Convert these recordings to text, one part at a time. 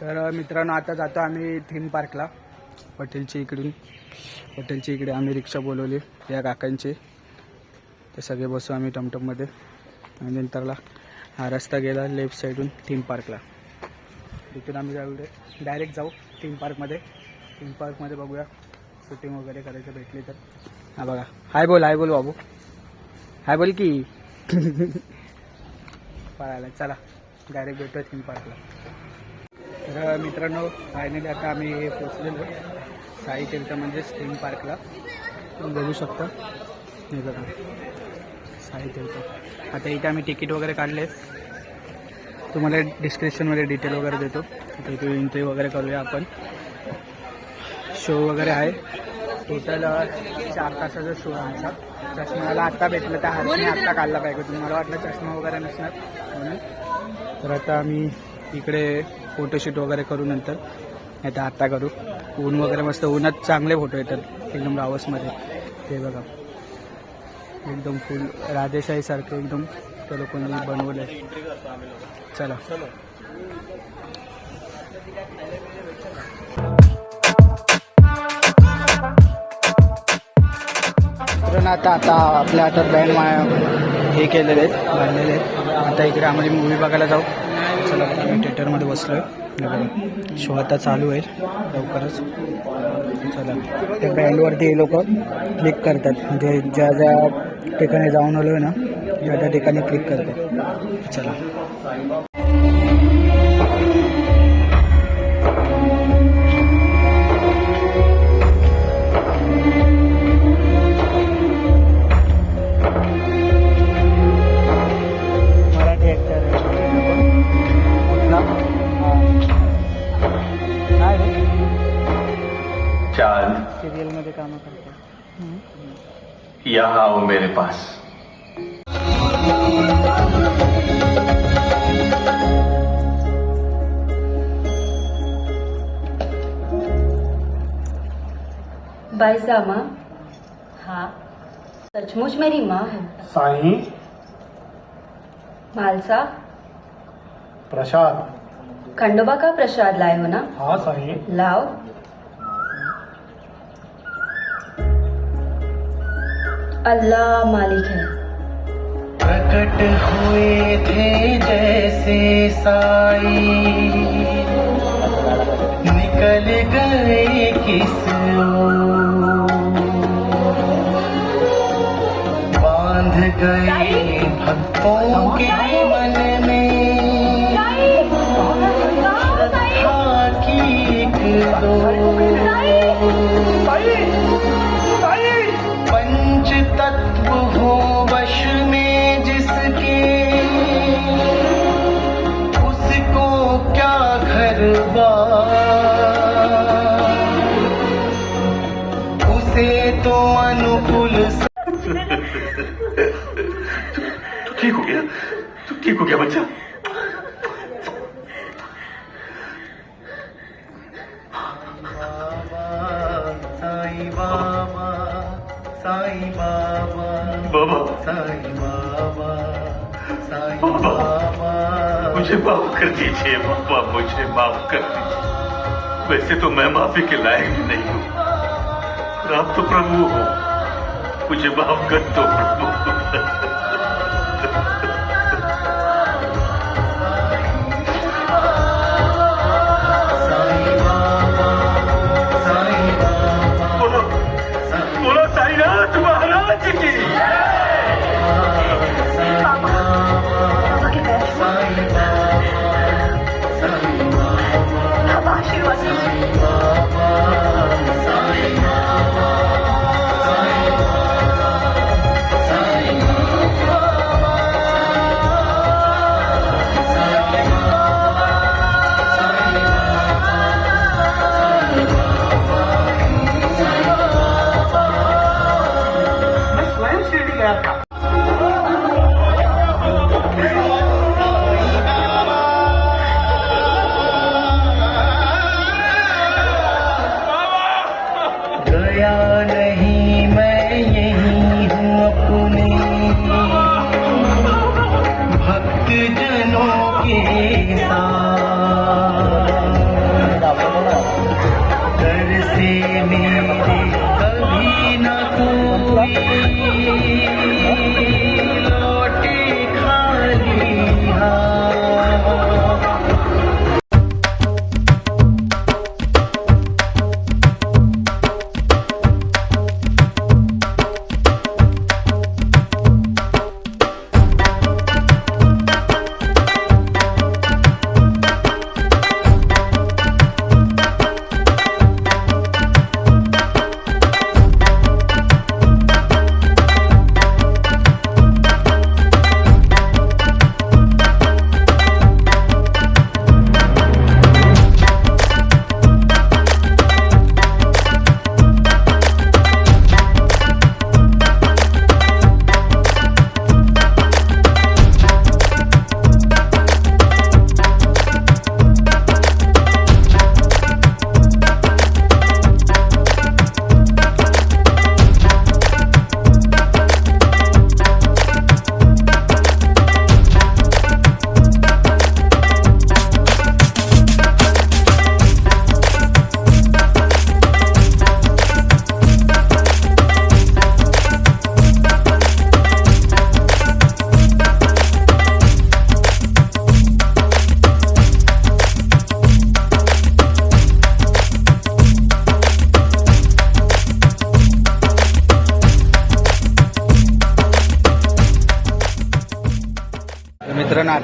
तर मित्रांनो आता जातो आम्ही थीम पार्कला हॉटेलच्या इकडून. हॉटेलच्या इकडे आम्ही रिक्षा बोलवली या काकांची. ते सगळे बसू आम्ही टमटममध्ये. आणि नंतरला हा रस्ता गेला लेफ्ट साईडून थीम पार्कला तिथून आम्ही जाऊ डायरेक्ट जाऊ थीम पार्कमध्ये थीम पार्कमध्ये बघूया. शूटिंग वगैरे करायचं भेटली तर. हा बघा. हाय बोल हाय बोल बाबू. हाय बोल की. पळायला चला. डायरेक्ट भेटूया थीम पार्कला तर मित्रांनो फायनली आता आम्ही पोचलेलो साई तीर्थ म्हणजेच थीम पार्कला तुम्ही बघू शकता. हे बघा. साई तीर्थ आता इथे आम्ही तिकीट वगैरे काढले. तुम्हाला डिस्क्रिप्शनमध्ये डिटेल वगैरे देतो. आता इथे एंट्री वगैरे करूया आपण. शो वगैरे आहे. टोटल चार तासाचा शो आहे आमचा. चष्म्याला आत्ता भेटलं त्या हातने आत्ता काढला पाहिजे. तुम्हाला वाटलं चष्मा वगैरे नसणार. म्हणून. तर आता आम्ही इकडे फोटोशूट वगैरे करू नंतर. नाही तर आत्ता करू. ऊन वगैरे मस्त उन्हात चांगले फोटो येतात एकदम रावसमध्ये. हे बघा. एकदम फुल राधेशाहीसारखं एकदम त्या लोकांनी बनवलं आहे चला. ना आता आता आपल्या आता बँड हे केलेले आहेत बांधलेले आहेत. आता इकडे आम्हाला मूवी बघायला जाऊ. चला आता आम्ही थिएटरमध्ये बसलो आहे शो आता चालू आहे लवकरच. चला त्या बँडवरती हे लोक क्लिक करतात. म्हणजे ज्या ज्या ठिकाणी जाऊन आलो आहे ना ज्या त्या ठिकाणी क्लिक करतात. चला. चाँद सिरियलमध्ये कामं करतात यहाँ आओ मेरे पास। बाईसा माँ हाँ। सचमुच मेरी माँ है। साई। मालसा प्रसाद। खंडोबा का प्रसाद लाए हो ना? हाँ साई। लाओ। अल्लाह मालिक है। प्रकट हुए थे जैसे साई। निकल गए किस बाँध गए भक्तों के घर उसे तो अनुकूल तू ठीक हो गया? ठीक हो गया बच्चा। बाबा साई बाबा साई बाबा बाबा। साई बाबा साई बाबा। बाबा। मुझे माफ कर दीजिए बाबा मुझे माफ कर दीजिए। वैसे तो मैं माफी के लायक ही नहीं हूँ। आप तो प्रभु हो। मुझे माफ कर दो। प्रभु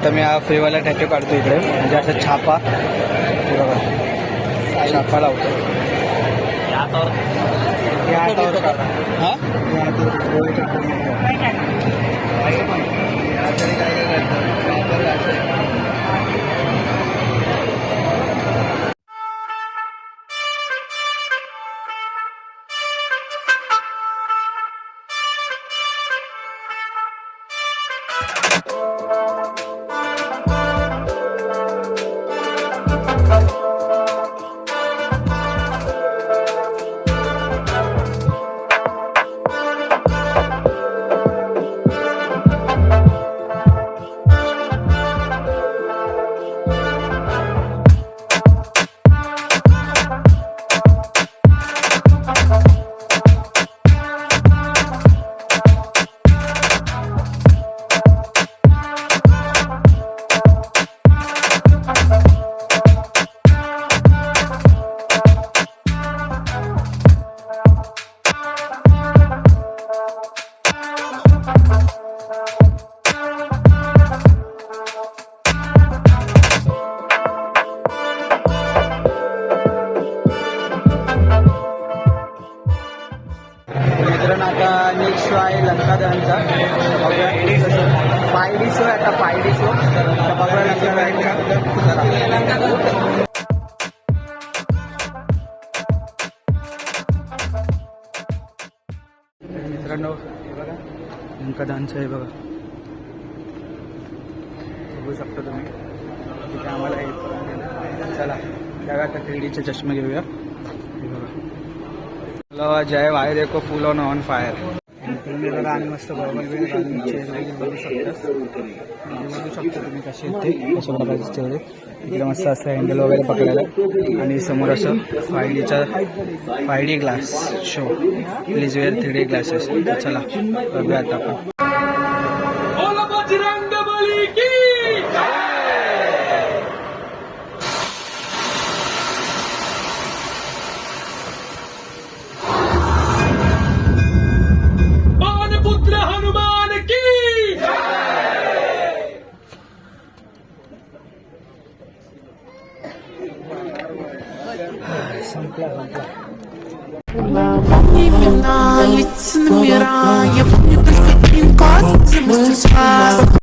आता मी हा फ्रीवाला टॅटू काढतो इकडे. म्हणजे असं छापा. बघा. छापा लावतो. नेक्स्ट पायडी शो आहे आता पायडी शो. बघायला बघूया मित्रांनो बघा. लंका दहनचं आहे बघा. बघू शकता तुम्ही. तिथे आम्हाला हे चला बघा आता थ्री चष्मे घेऊया. हे बघा. जय वाय देखो फुल ऑन ऑन फायर. तुम्ही आणि मस्त बरोबर वेळ घालून चेअर वगैरे बघू शकता. म्हणजे बघू शकता तुम्ही कसे कशा प्रकारचे चेअर इकडे मस्त असं हँडल वगैरे पकडायला. आणि समोर असं फाय डीचा five D glass show please wear three D glasses चला बघूया आता आपण.